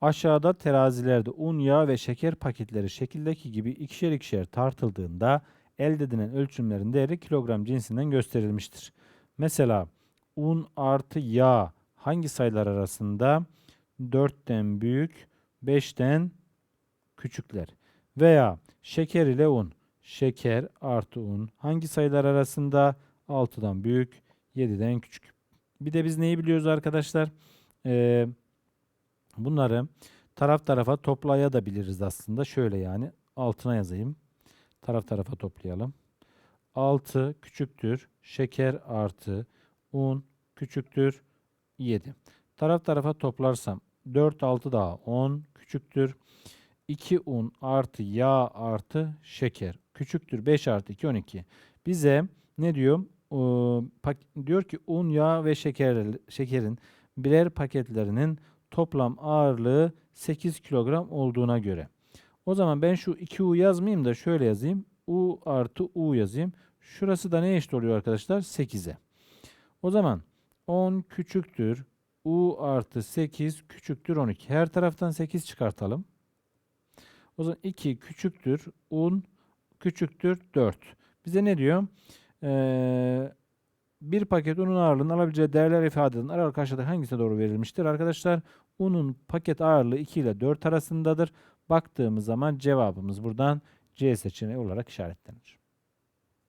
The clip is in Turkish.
Aşağıda terazilerde un, yağ ve şeker paketleri şekildeki gibi ikişer ikişer tartıldığında elde edilen ölçümlerin değeri kilogram cinsinden gösterilmiştir. Mesela un artı yağ hangi sayılar arasında? 4'ten büyük, 5'ten küçükler. Veya şeker ile un. Şeker artı un hangi sayılar arasında? 6'dan büyük, 7'den küçük. Bir de biz neyi biliyoruz arkadaşlar? Ee, bunları taraf tarafa toplayabiliriz aslında. Şöyle yani altına yazayım. Taraf tarafa toplayalım. 6 küçüktür şeker artı un küçüktür 7. Taraf tarafa toplarsam 4 6 daha 10 küçüktür. 2 un artı yağ artı şeker küçüktür 5 artı 2 12. Bize ne diyor? Ee, diyor ki un, yağ ve şeker, şekerin birer paketlerinin toplam ağırlığı 8 kilogram olduğuna göre. O zaman ben şu 2U yazmayayım da şöyle yazayım. U artı U yazayım. Şurası da ne eşit oluyor arkadaşlar? 8'e. O zaman 10 küçüktür. U artı 8 küçüktür 12. Her taraftan 8 çıkartalım. O zaman 2 küçüktür. Un küçüktür 4. Bize ne diyor? Ee, bir paket unun ağırlığının alabileceği değerler ifade eden aralık aşağıda hangisine doğru verilmiştir? Arkadaşlar unun paket ağırlığı 2 ile 4 arasındadır. Baktığımız zaman cevabımız buradan C seçeneği olarak işaretlenir.